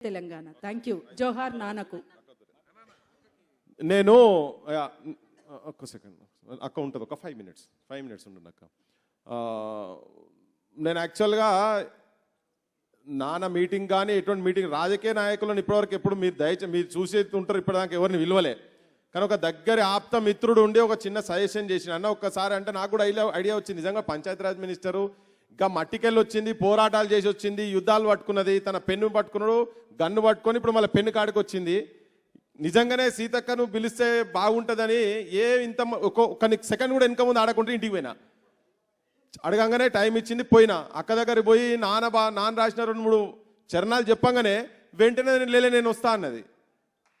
Telangana. Thank you జోహార్ నానకు నేను ఒక్క సెకండ్ అక్క ఉంటుంది ఒక ఫైవ్ మినిట్స్ ఫైవ్ మినిట్స్ ఉంటుంది అక్క నేను యాక్చువల్గా నాన్న మీటింగ్ కానీ ఎటువంటి మీటింగ్ రాజకీయ నాయకులను ఇప్పటివరకు ఎప్పుడు మీరు దయచే మీరు చూసే ఉంటారు ఇప్పటిదాకా ఎవరిని విలువలే. కానీ ఒక దగ్గర ఆప్త మిత్రుడు ఉండి ఒక చిన్న సజెషన్ చేసిన అన్న ఒక్కసారి అంటే నాకు కూడా ఐడియా ఐడియా వచ్చింది. నిజంగా పంచాయతీరాజ్ మినిస్టరు ఇంకా మట్టికెళ్ళి వచ్చింది పోరాటాలు చేసి వచ్చింది యుద్ధాలు పట్టుకున్నది తన పెన్ను పట్టుకున్నాడు గన్ను పట్టుకొని ఇప్పుడు మళ్ళీ పెన్ను కాడికి వచ్చింది నిజంగానే సీతక్కను పిలిస్తే బాగుంటుందని ఏ ఇంత ఒక సెకండ్ కూడా వెనక ముందు ఆడకుంటే ఇంటికి పోయినా. అడగంగానే టైం ఇచ్చింది పోయినా. అక్క దగ్గర పోయి నాన్న బా నాన్న రాసిన రెండు మూడు చరణాలు చెప్పంగానే వెంటనే నేను లేలే నేను వస్తా అన్నది.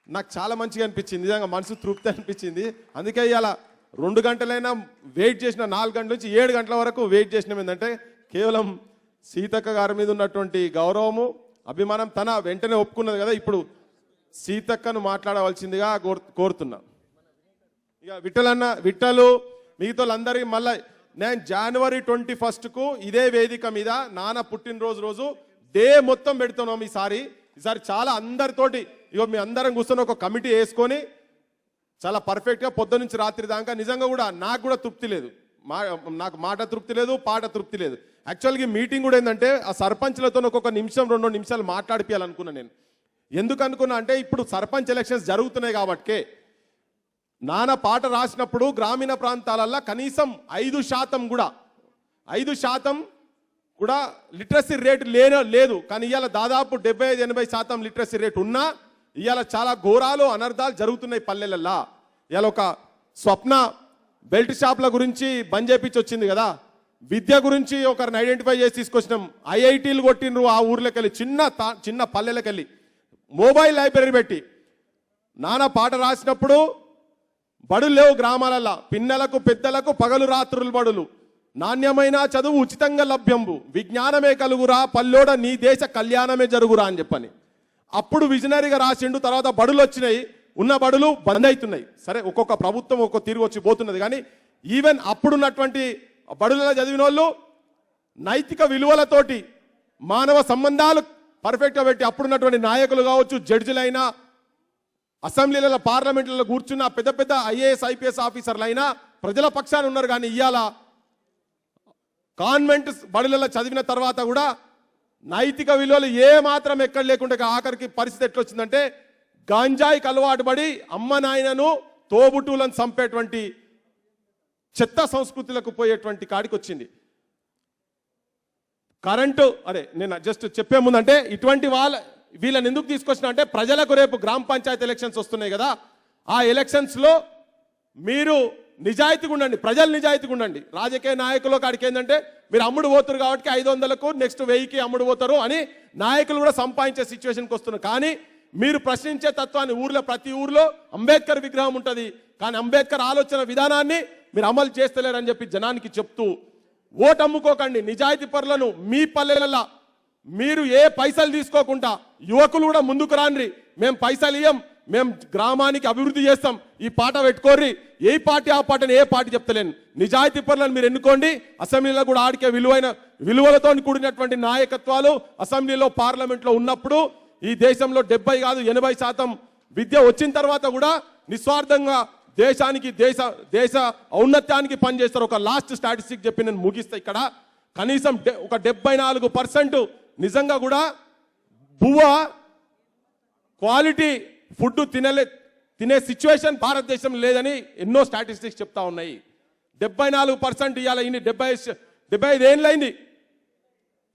నాకు చాలా మంచిగా అనిపించింది నిజంగా మనసు తృప్తి అనిపించింది. అందుకే ఇలా రెండు గంటలైనా వెయిట్ చేసిన నాలుగు గంటల నుంచి ఏడు గంటల వరకు వెయిట్ చేసినాం ఏంటంటే కేవలం సీతక్క గారి మీద ఉన్నటువంటి గౌరవము అభిమానం తన వెంటనే ఒప్పుకున్నది కదా ఇప్పుడు సీతక్కను మాట్లాడవలసిందిగా కోరు- కోరుతున్నా. ఇక విఠలన్న విఠలు మిగతా వాళ్ళందరికీ మళ్ళీ నేను జనవరి ట్వంటీ ఫస్ట్కు ఇదే వేదిక మీద నాన్న పుట్టినరోజు రోజు డే మొత్తం పెడుతున్నాం ఈసారి. ఈసారి చాలా అందరితోటి ఇగో మీ అందరం కూర్చొని ఒక కమిటీ వేసుకొని చాలా పర్ఫెక్ట్గా పొద్దు నుంచి రాత్రి దాకా నిజంగా కూడా నాకు కూడా తృప్తి లేదు. మా నాకు మాట తృప్తి లేదు పాట తృప్తి లేదు. యాక్చువల్గా మీటింగ్ కూడా ఏంటంటే ఆ సర్పంచ్లతో ఒక్కొక్క నిమిషం రెండు నిమిషాలు మాట్లాడిపియాలనుకున్నా నేను. ఎందుకు అనుకున్నా అంటే ఇప్పుడు సర్పంచ్ ఎలక్షన్స్ జరుగుతున్నాయి కాబట్టి నాన్న పాట రాసినప్పుడు గ్రామీణ ప్రాంతాలల్లో కనీసం ఐదు శాతం కూడా ఐదు శాతం కూడా లిటరసీ రేటు లేన లేదు. కానీ ఇవాళ దాదాపు డెబ్బై ఐదు ఎనభై శాతం లిటరసీ రేటు ఉన్నా ఇవాళ చాలా ఘోరాలు అనర్థాలు జరుగుతున్నాయి పల్లెలల్లో. ఇవాళ ఒక స్వప్న బెల్ట్ షాప్ల గురించి బంద్ చేపించి వచ్చింది కదా విద్య గురించి ఒకరిని ఐడెంటిఫై చేసి తీసుకొచ్చినాం. ఐఐటీలు కొట్టిండ్రు ఆ ఊర్లోకెళ్ళి చిన్న చిన్న పల్లెలకెళ్ళి. మొబైల్ లైబ్రరీ పెట్టి. నాన్న పాట రాసినప్పుడు బడులు లేవు గ్రామాలల్లో. పిన్నలకు పెద్దలకు పగలు రాత్రులు బడులు. నాణ్యమైన చదువు ఉచితంగా లభ్యంబు. విజ్ఞానమే కలుగురా పల్లోడ నీ దేశ కళ్యాణమే జరుగురా అని చెప్పని. అప్పుడు విజనరీగా రాసిండు తర్వాత బడులు వచ్చినాయి. ఉన్న బడులు బంద్ అవుతున్నాయి సరే ఒక్కొక్క ప్రభుత్వం ఒక్కొక్క తిరిగి వచ్చి పోతున్నది. కానీ ఈవెన్ అప్పుడున్నటువంటి బడులలో చదివిన వాళ్ళు నైతిక విలువలతోటి మానవ సంబంధాలు పర్ఫెక్ట్గా పెట్టి అప్పుడున్నటువంటి నాయకులు కావచ్చు జడ్జిలైనా అసెంబ్లీలలో పార్లమెంట్లలో కూర్చున్న పెద్ద పెద్ద ఐఏఎస్ ఐపీఎస్ ఆఫీసర్లు అయినా ప్రజల పక్షాన ఉన్నారు. కానీ ఇవాళ కాన్వెంట్ బడులలో చదివిన తర్వాత కూడా నైతిక విలువలు ఏ మాత్రం ఎక్కడ లేకుండా ఆఖరికి పరిస్థితి ఎట్లొచ్చిందంటే గాంజాయికి అలవాటు పడి అమ్మ నాయనను తోబుటూలను చంపేటువంటి చెత్త సంస్కృతులకు పోయేటువంటి కాడికి వచ్చింది కరెంటు అరే నేను జస్ట్ చెప్పే ముందంటే ఇటువంటి వాళ్ళ వీళ్ళని ఎందుకు తీసుకొచ్చిన అంటే ప్రజలకు రేపు గ్రామ పంచాయతీ ఎలక్షన్స్ వస్తున్నాయి కదా. ఆ ఎలక్షన్స్లో మీరు నిజాయితీగా ఉండండి ప్రజలు నిజాయితీగా ఉండండి. రాజకీయ నాయకులు కాడికి ఏంటంటే మీరు అమ్ముడు పోతారు కాబట్టి ఐదు వందలకు నెక్స్ట్ వెయ్యికి అమ్ముడు పోతారు అని నాయకులు కూడా సంపాదించే సిచ్యువేషన్కి వస్తున్నారు. కానీ మీరు ప్రశ్నించే తత్వాన్ని ఊర్లో ప్రతి ఊర్లో అంబేద్కర్ విగ్రహం ఉంటుంది. కానీ అంబేద్కర్ ఆలోచన విధానాన్ని మీరు అమలు చేస్తలేరని చెప్పి జనానికి చెప్తూ ఓటు అమ్ముకోకండి నిజాయితీ పరులను మీ పల్లెలలో మీరు ఏ పైసలు తీసుకోకుండా యువకులు కూడా ముందుకు రాన్రి మేము పైసలు ఇయ్యం మేము గ్రామానికి అభివృద్ధి చేస్తాం. ఈ పాట పెట్టుకోర్రి. ఏ పార్టీ ఆ పాటని ఏ పార్టీ చెప్తలేను. నిజాయితీ పరులను మీరు ఎన్నుకోండి. అసెంబ్లీలో కూడా ఆడికే విలువైన విలువలతో కూడినటువంటి నాయకత్వాలు అసెంబ్లీలో పార్లమెంట్లో ఉన్నప్పుడు ఈ దేశంలో డెబ్బై కాదు ఎనభై శాతం విద్య వచ్చిన తర్వాత కూడా నిస్వార్థంగా దేశానికి దేశ దేశ ఔన్నత్యానికి పనిచేస్తారు. ఒక లాస్ట్ స్టాటిస్టిక్ చెప్పి నేను ముగిస్తా ఇక్కడ. కనీసం డె- ఒక డెబ్బై నాలుగు పర్సెంట్ నిజంగా కూడా బువ్వ క్వాలిటీ ఫుడ్ తినలే తినే సిచ్యువేషన్ భారతదేశం లేదని ఎన్నో స్టాటిస్టిక్స్ చెప్తా ఉన్నాయి. డెబ్బై నాలుగు పర్సెంట్ ఇవాళ ఇన్ని డెబ్బై డెబ్బై ఐదు ఏళ్ళైంది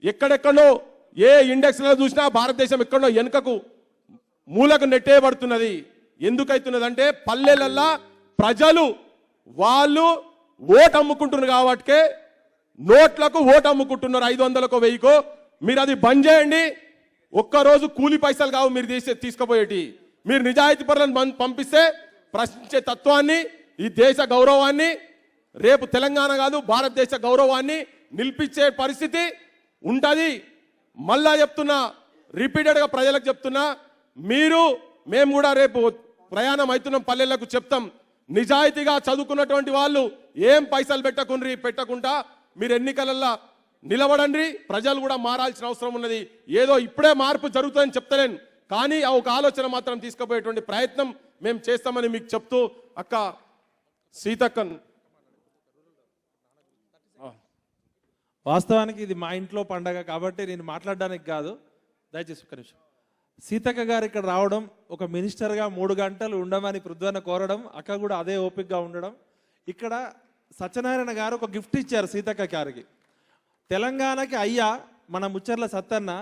ఎక్కడెక్కడో ఏ ఇండెక్స్లో చూసినా భారతదేశం ఎక్కడో వెనుకకు మూలకు నెట్టేయబడుతున్నది ఎందుకైతున్నదంటే పల్లెలల్లా ప్రజలు వాళ్ళు ఓటు అమ్ముకుంటున్నారు కాబట్టికే నోట్లకు ఓటు అమ్ముకుంటున్నారు ఐదు వందలకో వెయ్యికో. మీరు అది బంద్ చేయండి. ఒక్కరోజు కూలి పైసలు కావు మీరు తీసే తీసుకుపోయేటి. మీరు నిజాయితీ పరులను పం- పంపిస్తే ప్రశ్నించే తత్వాన్ని ఈ దేశ గౌరవాన్ని రేపు తెలంగాణ కాదు భారతదేశ గౌరవాన్ని నిలిపించే పరిస్థితి ఉంటుంది. మళ్ళా చెప్తున్నా రిపీటెడ్గా ప్రజలకు చెప్తున్నా మీరు మేము కూడా రేపు ప్రయాణం అవుతున్నాం పల్లెలకు చెప్తాం. నిజాయితీగా చదువుకున్నటువంటి వాళ్ళు ఏం పైసలు పెట్టకుండ్రి పెట్టకుండా మీరు ఎన్నికలల్లో నిలబడండి. ప్రజలు కూడా మారాల్సిన అవసరం ఉన్నది. ఏదో ఇప్పుడే మార్పు జరుగుతుందని చెప్తలేను. కానీ ఆ ఒక ఆలోచన మాత్రం తీసుకుపోయేటువంటి ప్రయత్నం మేము చేస్తామని మీకు చెప్తూ అక్క సీతక్కన్. వాస్తవానికి ఇది మా ఇంట్లో పండగ కాబట్టి నేను మాట్లాడడానికి కాదు. దయచేసి ఒక్క నిమిషం. సీతక్క గారు ఇక్కడ రావడం ఒక మినిస్టర్గా మూడు గంటలు ఉండమని పృథ్వన్న కోరడం అక్క కూడా అదే ఓపికగా ఉండడం. ఇక్కడ సత్యనారాయణ గారు ఒక గిఫ్ట్ ఇచ్చారు సీతక్క గారికి. తెలంగాణకి అయ్యా మన ముచ్చర్ల సత్తన్న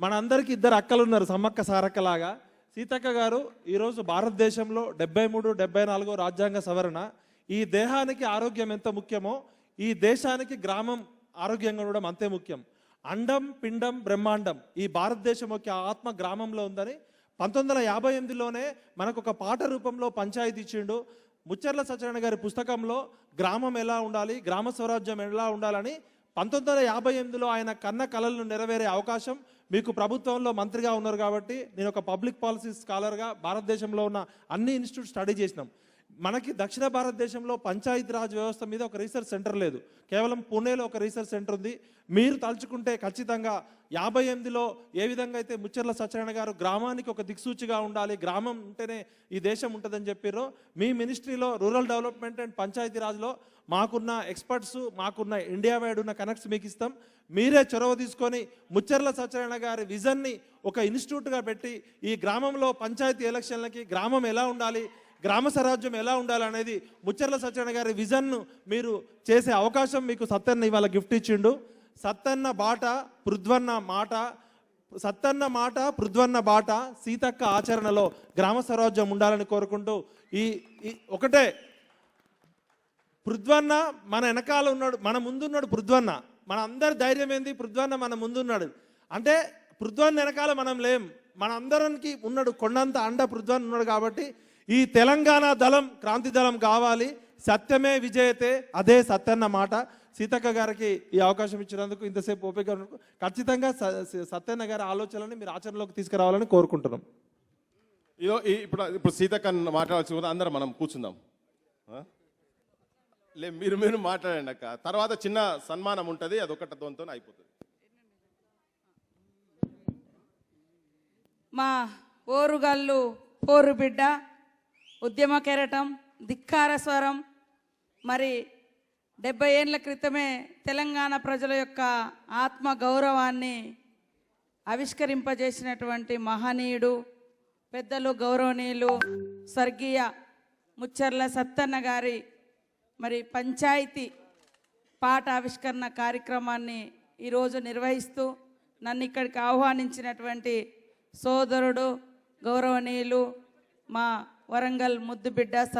మన ఇద్దరు అక్కలు ఉన్నారు సమ్మక్క సారక్కలాగా సీతక్క గారు ఈరోజు భారతదేశంలో డెబ్బై మూడు డెబ్బై నాలుగో రాజ్యాంగ సవరణ. ఈ దేహానికి ఆరోగ్యం ఎంత ముఖ్యమో ఈ దేశానికి గ్రామం ఆరోగ్యంగా ఉండడం అంతే ముఖ్యం. అండం పిండం బ్రహ్మాండం ఈ భారతదేశం యొక్క ఆత్మ గ్రామంలో ఉందని పంతొమ్మిది వందల యాభై ఎనిమిదిలోనే మనకు ఒక పాట రూపంలో పంచాయతీ ఇచ్చిండు. ముచ్చర్ల సత్యనారాయణ గారి పుస్తకంలో గ్రామం ఎలా ఉండాలి గ్రామ స్వరాజ్యం ఎలా ఉండాలని పంతొమ్మిది వందల యాభై ఎనిమిదిలో ఆయన కన్న కళలను నెరవేరే అవకాశం మీకు ప్రభుత్వంలో మంత్రిగా ఉన్నారు కాబట్టి నేను ఒక పబ్లిక్ పాలసీ స్కాలర్గా భారతదేశంలో ఉన్న అన్ని ఇన్స్టిట్యూట్ స్టడీ చేసినాం. మనకి దక్షిణ భారతదేశంలో పంచాయతీ రాజ్ వ్యవస్థ మీద ఒక రీసెర్చ్ సెంటర్ లేదు. కేవలం పూణేలో ఒక రీసెర్చ్ సెంటర్ ఉంది. మీరు తలుచుకుంటే ఖచ్చితంగా యాభై ఎనిమిదిలో ఏ విధంగా అయితే ముచ్చర్ల సత్యనారాయణ గారు గ్రామానికి ఒక దిక్సూచిగా ఉండాలి గ్రామం ఉంటేనే ఈ దేశం ఉంటుందని చెప్పారో మీ మినిస్ట్రీలో రూరల్ డెవలప్మెంట్ అండ్ పంచాయతీ రాజ్లో మాకున్న ఎక్స్పర్ట్స్ మాకున్న ఇండియా వైడ్ ఉన్న కనెక్ట్స్ మీకు ఇస్తాం. మీరే చొరవ తీసుకొని ముచ్చర్ల సత్యనారాయణ గారి విజన్ని ఒక ఇన్స్టిట్యూట్గా పెట్టి ఈ గ్రామంలో పంచాయతీ ఎలక్షన్లకి గ్రామం ఎలా ఉండాలి గ్రామ స్వరాజ్యం ఎలా ఉండాలనేది ముచ్చర్ల సత్యన గారి విజన్ను మీరు చేసే అవకాశం మీకు సత్తన్న ఇవాళ గిఫ్ట్ ఇచ్చిండు. సత్తన్న బాట పృధ్వన్న మాట సత్తన్న మాట పృధ్వన్న బాట సీతక్క ఆచరణలో గ్రామ స్వరాజ్యం ఉండాలని కోరుకుంటూ ఈ ఈ ఒకటే. పృధ్వన్న మన వెనకాల ఉన్నాడు మన ముందున్నాడు పృథ్వన్న మన అందరి ధైర్యం ఏంది? పృథ్వన్న మన ముందున్నాడు. అంటే పృధ్వన్న వెనకాల మనం లేం. మన అందరికి ఉన్నాడు కొండంత అండ పృథ్వన్న ఉన్నాడు కాబట్టి ఈ తెలంగాణ దళం క్రాంతి దళం కావాలి. సత్యమే విజయతే అదే సత్యన్న మాట సీతక్క గారికి ఈ అవకాశం ఇచ్చినందుకు ఇంతసేపు ఓపిక ఖచ్చితంగా సత్యన్న గారి ఆలోచనని మీరు ఆచరణలోకి తీసుకురావాలని కోరుకుంటున్నాం. ఇదో ఈ- ఇప్పుడు ఇప్పుడు సీతక్కన్ మాట్లాడాల్సి కూడా అందరం మనం కూర్చుందాం? లే మీరు మీరు మాట్లాడండి అక్క. తర్వాత చిన్న సన్మానం ఉంటుంది అదొకటి దోంతో అయిపోతుంది. మా ఓరుగల్లు పోరు బిడ్డ ఉద్యమ కెరటం ధిక్కార స్వరం. మరి డెబ్బై ఏళ్ళ క్రితమే తెలంగాణ ప్రజల యొక్క ఆత్మ గౌరవాన్ని ఆవిష్కరింపజేసినటువంటి మహనీయుడు పెద్దలు గౌరవనీయులు స్వర్గీయ ముచ్చర్ల సత్తన్న గారి మరి పంచాయతీ పాట ఆవిష్కరణ కార్యక్రమాన్ని ఈరోజు నిర్వహిస్తూ నన్ను ఇక్కడికి ఆహ్వానించినటువంటి సోదరుడు గౌరవనీయులు మా వరంగల్ ముద్దుబిడ్డ సత్